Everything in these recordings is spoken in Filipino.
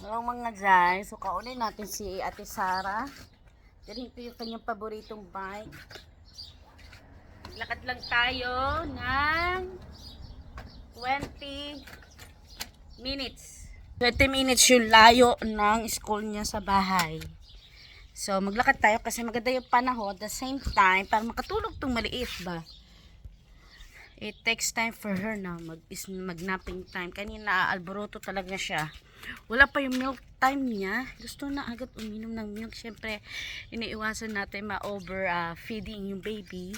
Hello mga Jai. So kaunin natin si Ate Sara. Dahil ito yung kanyang paboritong bike. Lakad lang tayo ng 20 minutes. 20 minutes yung layo ng school niya sa bahay. So maglakad tayo kasi maganda yung panahon. At the same time, para makatulog tong maliit ba? It takes time for her na mag, is mag-napping time. Kanina, alboroto talaga siya. Wala pa yung milk time niya. Gusto na agad uminom ng milk. Siyempre, iniiwasan natin ma-over uh, feeding yung baby.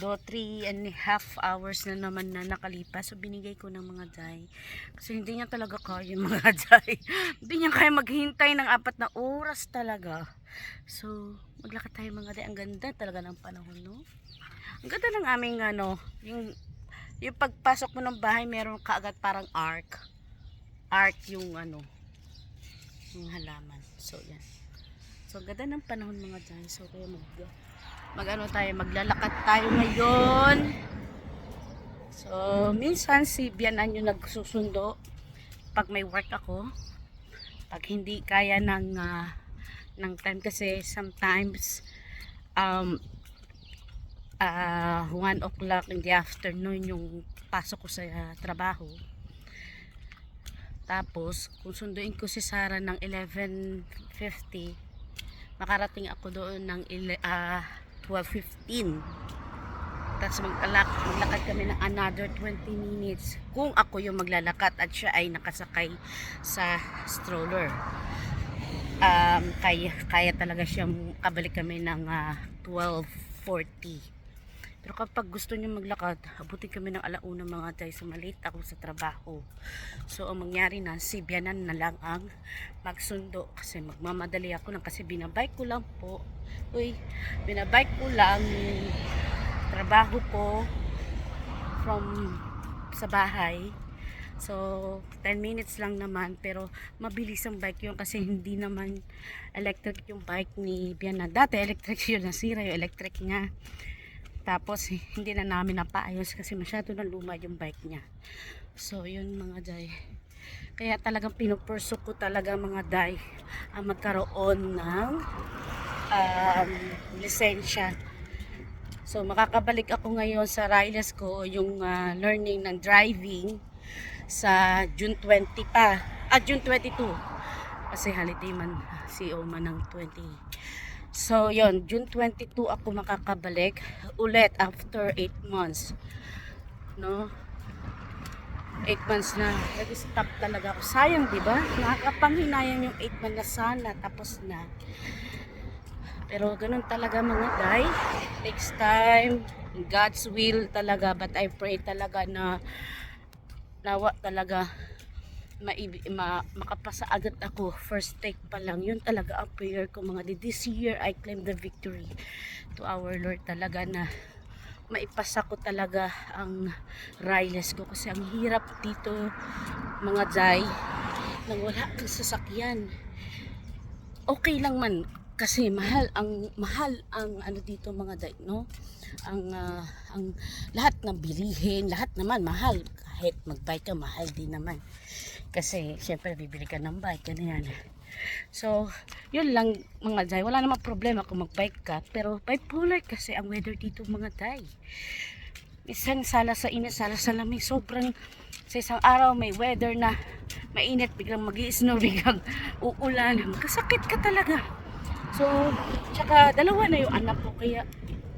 Do 3 and a half hours na naman na nakalipas. So, binigay ko ng mga day. Kasi hindi niya talaga kaya yung mga day. hindi niya kaya maghintay ng apat na oras talaga. So, maglakad tayo mga day. Ang ganda talaga ng panahon, no? Ang ganda ng aming ano, yung yung pagpasok mo ng bahay, meron kaagad parang arc. Arc yung ano, yung halaman. So, yan. So, ganda ng panahon mga dyan. So, kaya mag, mag ano tayo, maglalakad tayo ngayon. So, minsan si Bianan yung nagsusundo pag may work ako. Pag hindi kaya ng, ah, ng time kasi sometimes um, ah 1 o'clock in the afternoon yung pasok ko sa ah, trabaho. Tapos, kung sunduin ko si Sarah ng 11.50, makarating ako doon ng ele- ah, 12.15. Tapos maglalak maglakad kami ng another 20 minutes kung ako yung maglalakad at siya ay nakasakay sa stroller. Um, kaya, kaya talaga siyang kabalik kami ng ah, 12.40. Pero kapag gusto niyo maglakad, abutin kami ng alauna mga tay sa maliit ako sa trabaho. So, ang mangyari na, si Bianan na lang ang magsundo kasi magmamadali ako lang kasi binabike ko lang po. Uy, binabike ko lang trabaho ko from sa bahay. So, 10 minutes lang naman pero mabilis ang bike yun kasi hindi naman electric yung bike ni Bianan. Dati electric yun, nasira yung electric nga. Tapos hindi na namin napaayos kasi masyado na luma yung bike niya. So yun mga day. Kaya talagang pinupurso ko talaga mga day ang magkaroon ng um, lisensya. So makakabalik ako ngayon sa Riles ko yung ah, learning ng driving sa June 20 pa. Ah, June 22. Kasi holiday man, CEO man ng 20. So, yon June 22 ako makakabalik ulit after 8 months. No? 8 months na. Nag-stop talaga ako. Sayang, di ba? Nakakapanghinayang yung 8 months na sana. Tapos na. Pero ganun talaga mga day. Takes time. God's will talaga. But I pray talaga na nawa talaga maibi, ma, makapasa agad ako. First take pa lang. Yun talaga ang prayer ko mga di this year I claim the victory to our Lord talaga na maipasa ko talaga ang riles ko. Kasi ang hirap dito mga jay nang wala kang sasakyan. Okay lang man kasi mahal ang mahal ang ano dito mga day no? Ang ah, ang lahat ng bilihin lahat naman mahal. Kahit magbike ka mahal din naman. Kasi syempre bibili ka ng bike ganyan so yun lang mga day wala namang problema kung magbike ka pero bipolar kasi ang weather dito mga day isang sala sa init sala sa lamig. Sobrang sa isang araw may weather na mainit biglang mag snow biglang uulan. Magkasakit ka talaga so tsaka dalawa na yung anak ko kaya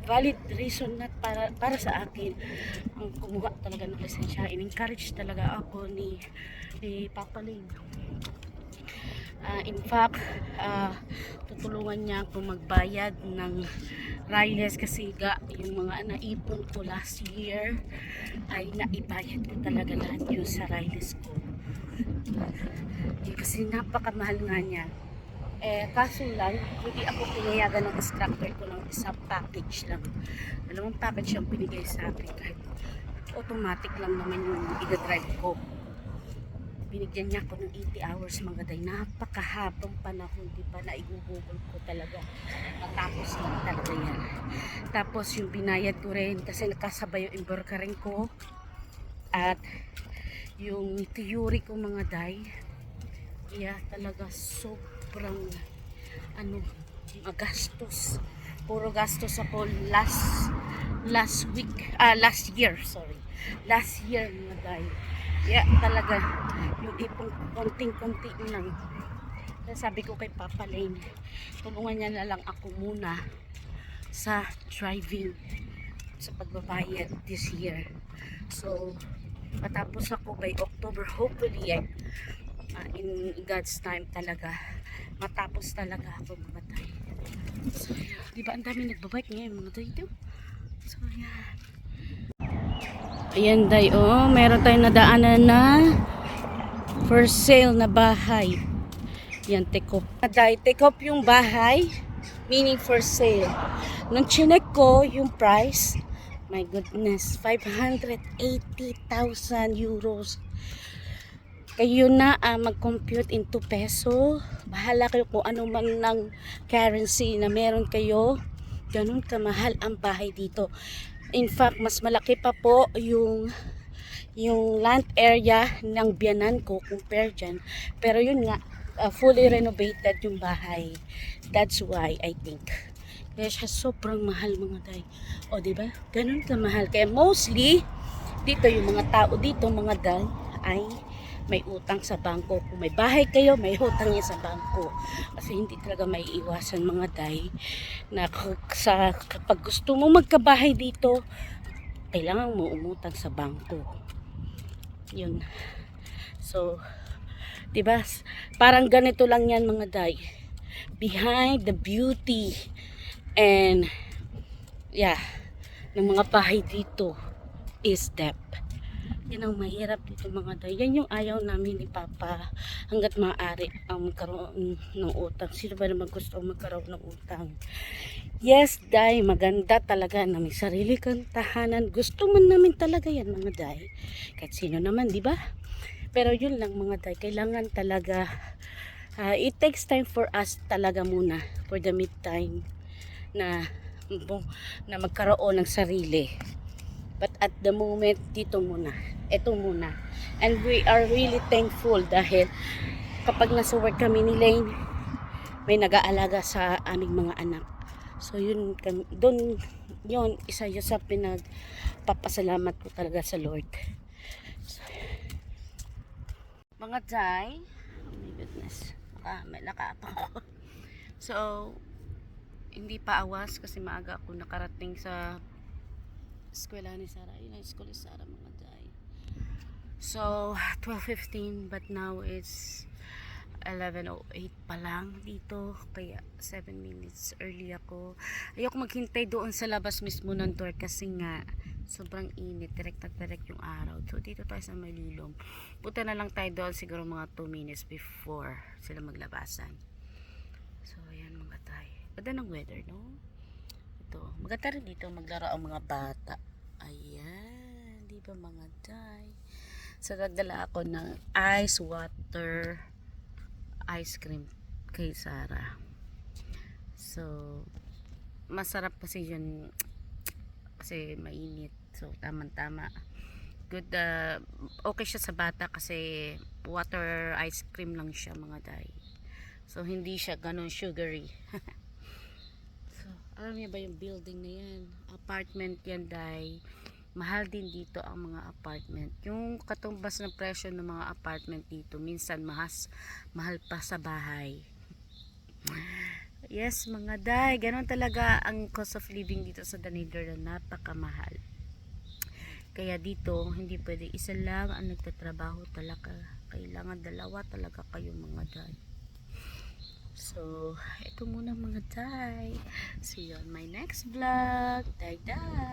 valid reason na para para sa akin ang kumuha talaga ng lisensya in-encourage talaga ako ni ni Papa Ling Ah, in fact, ah, tutulungan niya ako magbayad ng riles kasi ga, yung mga naipon ko last year ay naibayad ko talaga lahat yun sa riles ko. Kasi napakamahal nga niya. Eh, kaso lang, hindi ako pinayagan ng instructor ko ng isang package lang. Dalawang package yung binigay sa akin kahit automatic lang naman yung i-drive ko binigyan niya ako ng 80 hours mga day. Napakahabang panahon, di ba? Naigugugol ko talaga. Matapos lang talaga yan. Tapos yung binayad ko rin kasi nakasabay yung rin ko. At yung theory ko mga day, Kaya talaga sobrang ano, magastos. Puro gastos ako last last week, ah last year, sorry. Last year mga day. Kaya talaga yung ipong konting-konti lang. Sabi ko kay Papa Lane, tulungan niya na lang ako muna sa driving sa pagbabayad this year. So, patapos ako by October, hopefully, eh, uh, in God's time talaga, matapos talaga ako mamatay. So, yeah. di ba ang dami nagbabike ngayon mga dito? So, yeah. Ayan, day, oh, meron tayong nadaanan na for sale na bahay. Yan, take up. Day, take yung bahay, meaning for sale. Nung chinek ko yung price, my goodness, 580,000 euros. Kayo na ah, mag-compute into peso. Bahala kayo kung ano man ng currency na meron kayo. Ganun kamahal ang bahay dito. In fact, mas malaki pa po yung yung land area ng biyanan ko compare dyan. Pero yun nga, ah, fully renovated yung bahay. That's why I think. Kaya siya sobrang mahal mga day. O, di ba? Ganun ka mahal. Kaya mostly, dito yung mga tao dito, mga day, ay may utang sa bangko. Kung may bahay kayo, may utang niya sa bangko. Kasi hindi talaga may iwasan mga day na sa, kapag gusto mo magkabahay dito, kailangan mo umutang sa bangko. Yun. So, 'di ba? Parang ganito lang 'yan mga day. Behind the beauty and yeah, ng mga bahay dito is depth. Yan ang mahirap dito mga day. Yan yung ayaw namin ni Papa hanggat maaari ang magkaroon ng utang. Sino ba naman gusto magkaroon ng utang? Yes, day, maganda talaga na may sarili kang tahanan. Gusto man namin talaga yan mga day. Kahit sino naman, di ba? Pero yun lang mga day, kailangan talaga ah, it takes time for us talaga muna for the meantime na na magkaroon ng sarili. But at the moment, dito muna. Ito muna. And we are really thankful dahil kapag nasa work kami ni Lane, may nag-aalaga sa aming mga anak. So yun, dun, yun, isa yun sa pinagpapasalamat ko talaga sa Lord. So, mga Jai, oh my goodness, naka, may nakaapa ko. So, hindi pa awas kasi maaga ako nakarating sa eskwela ni Sarah. Yun ang school ni Sarah mga Jai. So, 12.15 but now it's 11.08 pa lang dito. Kaya 7 minutes early ako. Ayoko maghintay doon sa labas mismo ng door kasi nga sobrang init. Direct na direct yung araw. So, dito tayo sa Malilom. Punta na lang tayo doon siguro mga 2 minutes before sila maglabasan. So, ayan mga tayo. Ganda ng weather, no? Ito. Maganda rin dito maglaro ang mga bata. Ayan. Di ba mga tay? So, nagdala ako ng ice water ice cream kay Sarah. So, masarap kasi yun kasi mainit. So, tamang-tama. Good, uh, okay siya sa bata kasi water ice cream lang siya mga day. So, hindi siya ganun sugary. alam niyo ba yung building na yan? Apartment yan, day. Mahal din dito ang mga apartment. Yung katumbas ng presyo ng mga apartment dito, minsan mahas, mahal pa sa bahay. Yes, mga day. Ganon talaga ang cost of living dito sa The Netherlands. Napakamahal. Kaya dito, hindi pwede isa lang ang nagtatrabaho talaga. Kailangan dalawa talaga kayo mga day. So, ito muna mga day. See you on my next vlog. Day day.